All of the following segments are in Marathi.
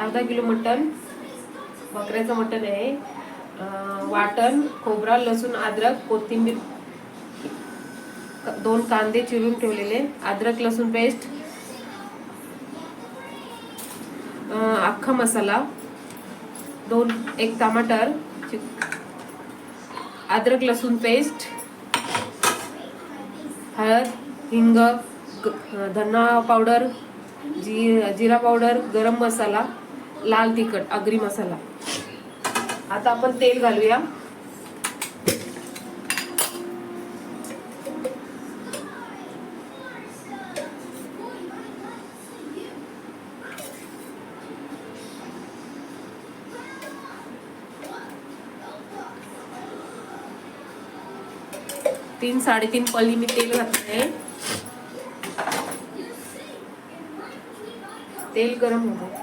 अर्धा किलो मटण बकऱ्याचं मटण आहे. वाटण खोबरा लसूण अद्रक कोथिंबीर दोन कांदे चिरून ठेवलेले अद्रक लसूण पेस्ट अख्खा मसाला दोन एक टमाटर चि- अद्रक लसूण पेस्ट हळद हिंग ग- धना पावडर जी जिरा पावडर गरम मसाला लाल तिखट आगरी मसाला. आता आपण तेल घालूया. तीन साडेतीन पल्ली मी तेल घातले तेल गरम होतं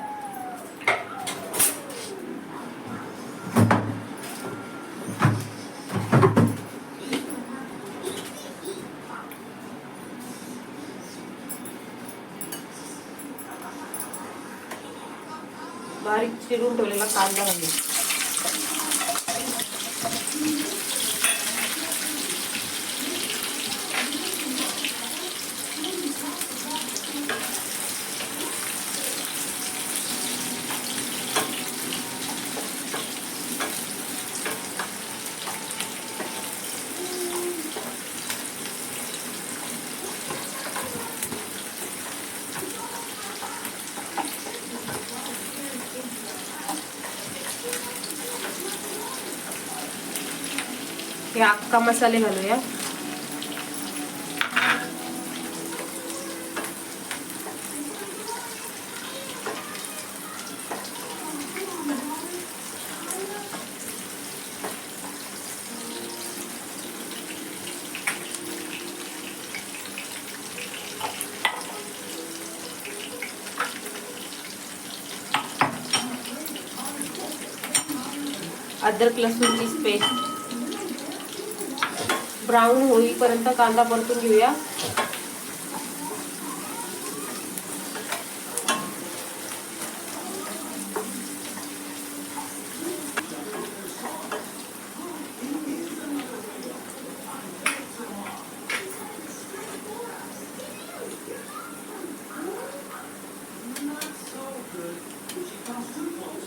बारीक चिरून ठेवलेला कांदा घालू हे अख्खा मसाले घालूया. अद्रक लसूणची पेस्ट ब्राऊन होईपर्यंत कांदा परतून घेऊया.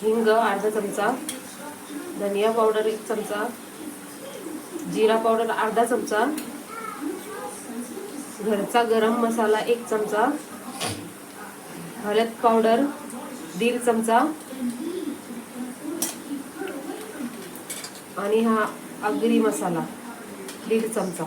हिंग अर्धा चमचा धनिया पावडर एक चमचा जिरा पावडर अर्धा चमचा. घरचा गरम मसाला एक चमचा. हळद पावडर दीड चमचा. आणि हा अग्री मसाला दीड चमचा.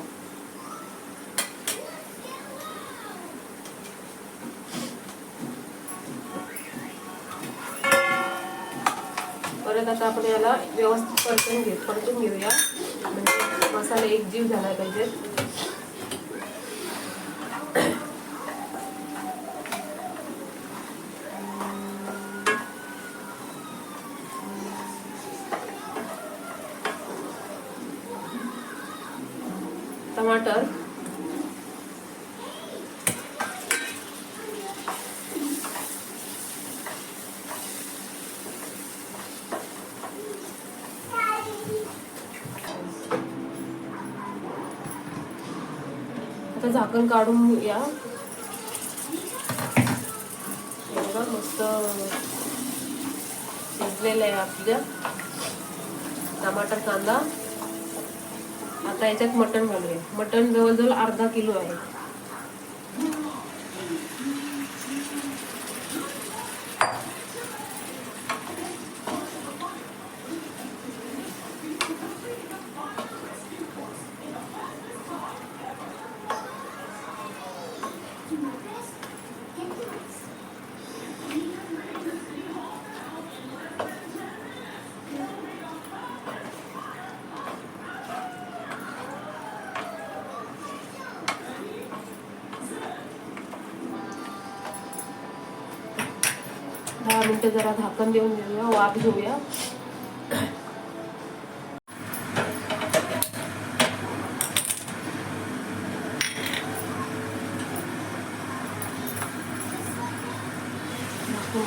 परत आता आपण याला व्यवस्थित परतून घेऊ परतून घेऊया. म्हणजे मसाला एकजीव झाला पाहिजे टमाटर आता झाकण काढून या मस्त शिजलेलं आहे आपल्या टमाटर कांदा. आता याच्यात मटण घालूया. मटण जवळजवळ अर्धा किलो आहे. दहा जरा झाकण देऊन घेऊया वाफ घेऊया.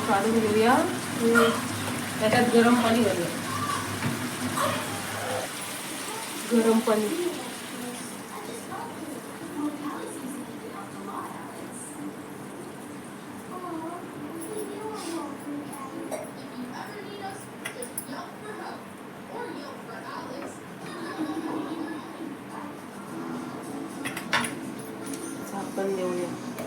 काढून घेऊया. त्याच्यात गरम पाणी घालूया. गरम पाणी. झाकण देऊया मी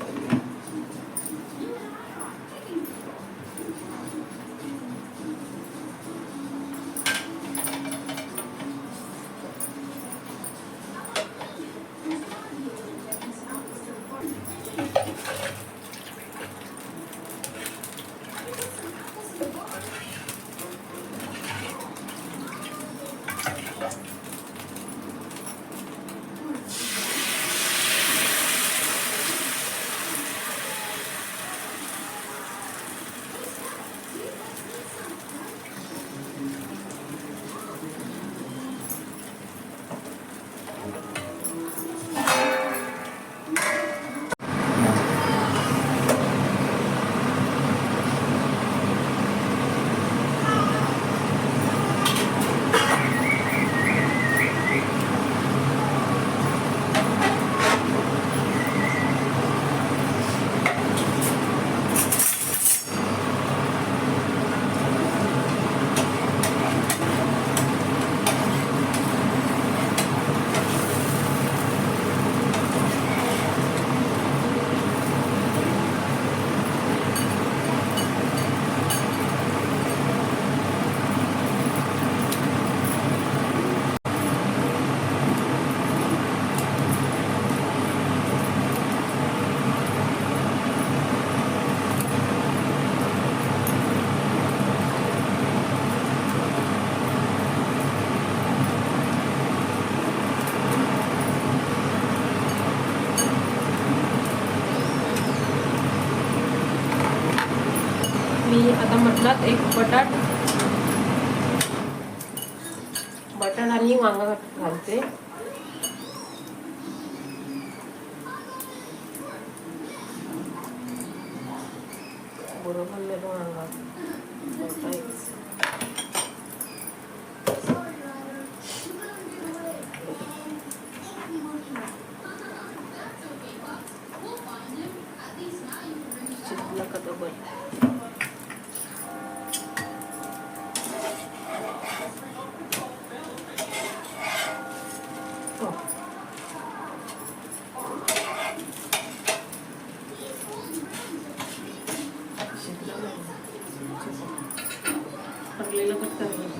बरोबर नाही वांगा मोठा एक. शिजलं का डबल हो. शिजलं नाही. शिजलं. भरलेलं फक्त आहे.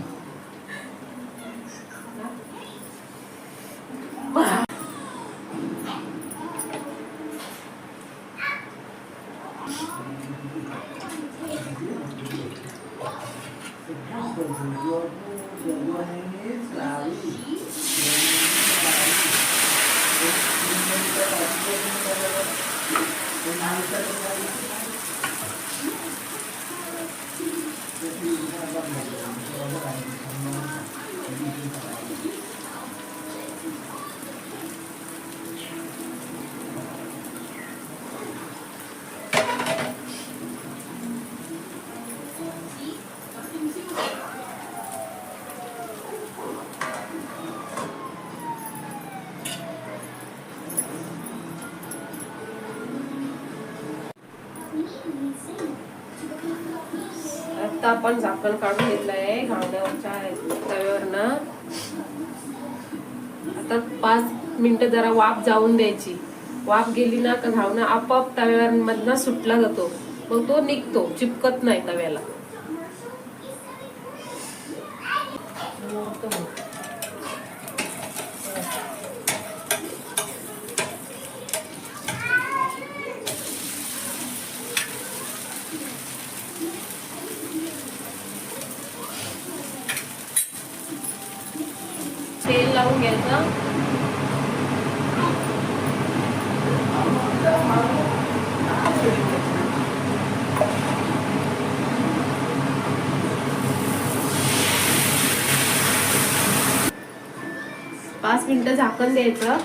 आता आपण झाकण काढून घेतलंय घावण्यावरच्या तव्यावरनं. आता पाच मिनिटं जरा वाफ जाऊन द्यायची. वाफ गेली ना का घावणं आपोआप तव्यावरमधनं सुटला जातो. मग तो निघतो चिपकत नाही तव्याला तेल लावून घ्यायचं पाच मिनटं झाकण द्यायचं.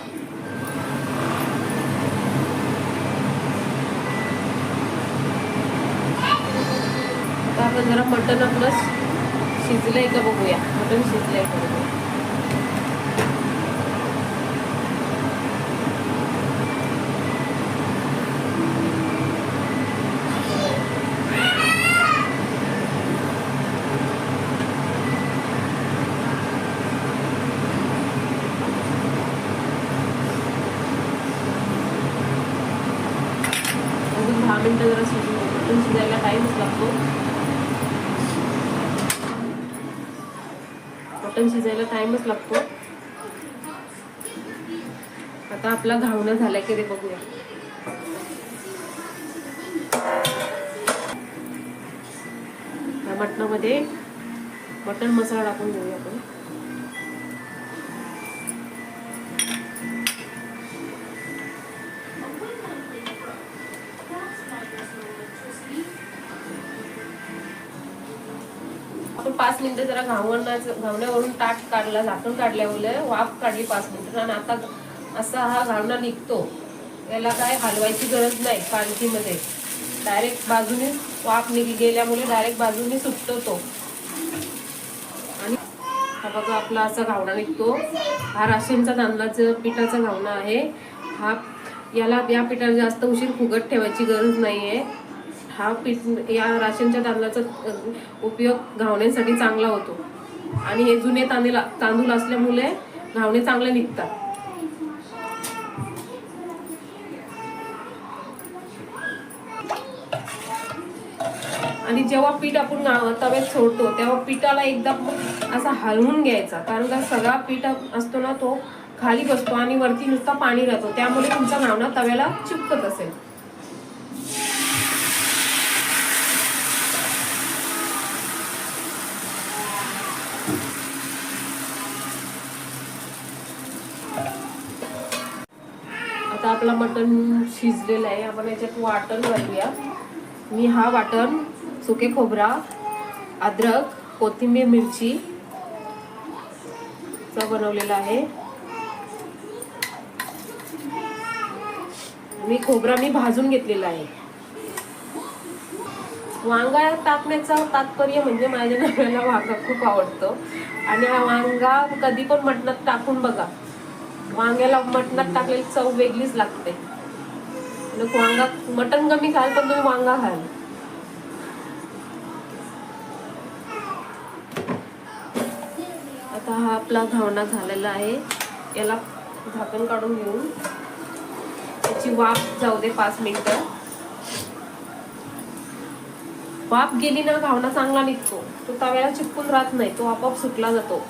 आपण जरा मटण आपलं शिजलंय का बघूया. मटण शिजलंय का बघूया अजून दहा मिनटं जरा शिजून घेऊ. मटण शिजायला टाईमच लागतो मटण शिजायला टाईमच लागतो. आता आपला घावणं झालाय की ते बघूया. मटणामध्ये मटण मसाला टाकून घेऊया आपण. मिनिटं जरा घावण्याचं घावण्यावरून ताट काढला झाकण काढल्यावर वाफ काढली पाच मिनिटं. आणि आता असा हा घावणा निघतो. याला काय हलवायची गरज नाही पालखीमध्ये. डायरेक्ट बाजूने वाफ निघ गेल्यामुळे डायरेक्ट बाजूने सुटतो तो. आणि हा बघा आपला असा घावणा निघतो. हा राशनचा तांदळाचं पिठाचा घावणा आहे. हा याला या पिठाला जास्त उशीर फुगत ठेवायची गरज नाहीये. हा पीठ या राशनच्या तांदळाचा उपयोग घावण्यासाठी चांगला होतो. आणि हे जुने तांदूळ तांदूळ असल्यामुळे घावणे चांगले निघतात. आणि जेव्हा पीठ आपण तव्यात सोडतो तेव्हा पिठाला एकदा असा हलवून घ्यायचा. कारण का सगळा पीठ असतो ना तो खाली बसतो आणि वरती नुसता पाणी राहतो. त्यामुळे तुमचा घावणा तव्याला चिपकत असेल आता आपला मटण शिजलेलं आहे. आपण याच्यात वाटण घालूया. मी हा वाटण सुके खोबरा अद्रक कोथिंबीर मिरची चा बनवलेला आहे. मी खोबरा मी भाजून घेतलेला आहे. वांगा टाकण्याचं तात्पर्य म्हणजे माझ्या नवऱ्याला वांगा खूप आवडतो. आणि हा वांगा कधी पण मटणात टाकून बघा. वांग्याला मटणात टाकलेली चव वेगळीच लागते. लोक वांगा मटण कमी खाल पण तुम्ही वांगा खाल. आता हा आपला घावणा झालेला आहे. याला झाकण काढून घेऊन त्याची वाफ जाऊ दे पाच मिनिटं. वाफ गेली ना घावणा चांगला निघतो. तो तव्याला चिपकून राहत नाही तो आपोआप सुटला जातो.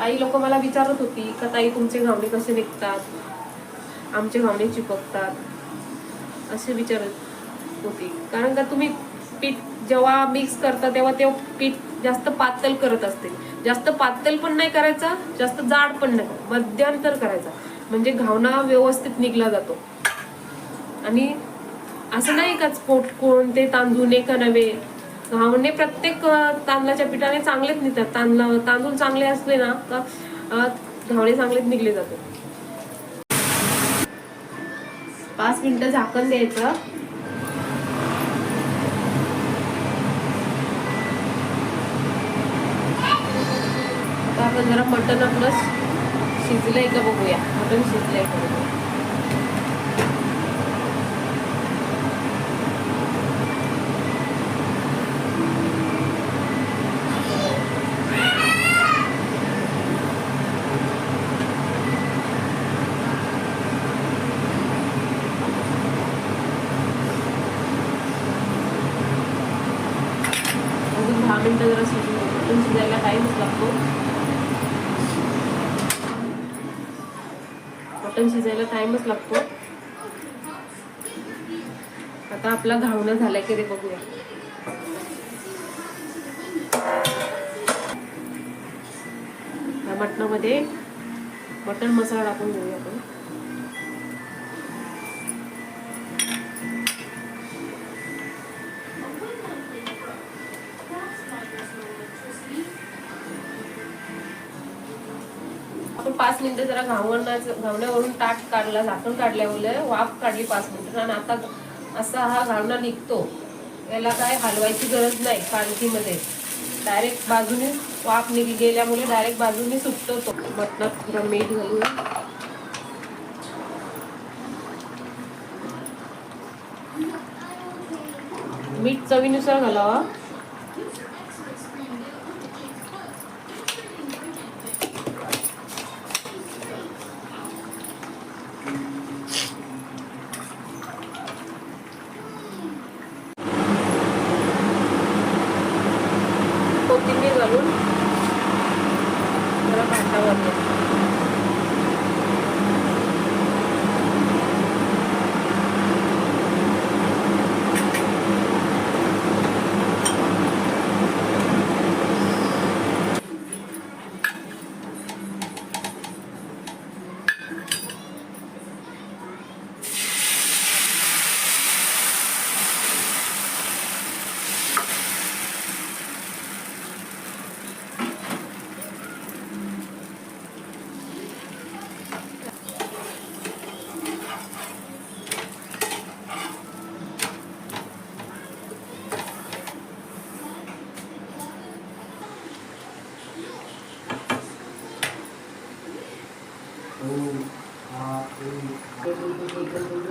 काही लोक मला विचारत होती का ताई तुमचे घावणे कसे निघतात? आमचे घावणे चिपकतात. असे विचारत होती. कारण का तुम्ही पीठ जेव्हा मिक्स करता तेव्हा ते पीठ जास्त पातळ करत असते. जास्त पातळ पण नाही करायचा जास्त जाड पण नाही. मध्यांतर करायचा. म्हणजे घावणा व्यवस्थित निघला जातो. आणि असं नाही का पोट कोणते तांदूळ का नव्हे. घावणे प्रत्येक तांदळाच्या पिठाने चांगलेच निघतात. तांदळा तांदूळ चांगले असले ना का घावणे चांगलेच निघले जातात. पाच मिनिटं झाकण द्यायचं. आपण जरा मटण आपलं शिजलंय का बघूया. मटण शिजलंय का बघूया अजून दहा मिनिटं जरा शिजून घेऊ. मटण शिजायला टाईमच लागतो मटण शिजायला टाईमच लागतो. आता आपला घावणं झालाय की ते बघूया. या मटणामध्ये मटण मसाला टाकून घेऊया आपण. पाच मिनिटं जरा घावण्याचं घावण्यावरून ताट काढला झाकण काढल्यावर वाफ काढली पाच मिनिटं. आणि आता असा हा घावणा निघतो. याला काय हलवायची गरज नाही कांदीमध्ये डायरेक्ट बाजूने वाफ निघ गेल्यामुळे डायरेक्ट बाजूने सुटतो तो. मटणात थोडं मीठ घालून. मीठ चवीनुसार घालावा कोथिंबीर घालून जरा भातावर घ्या.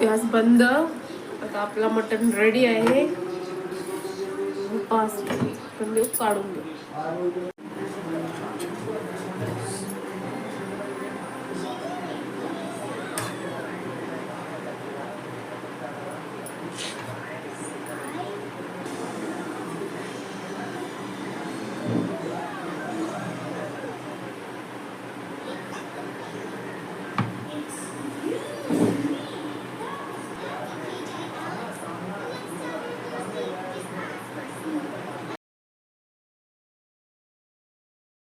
गॅस बंद. आता आपला मटण रेडी आहे. पाच पण काढून घेऊ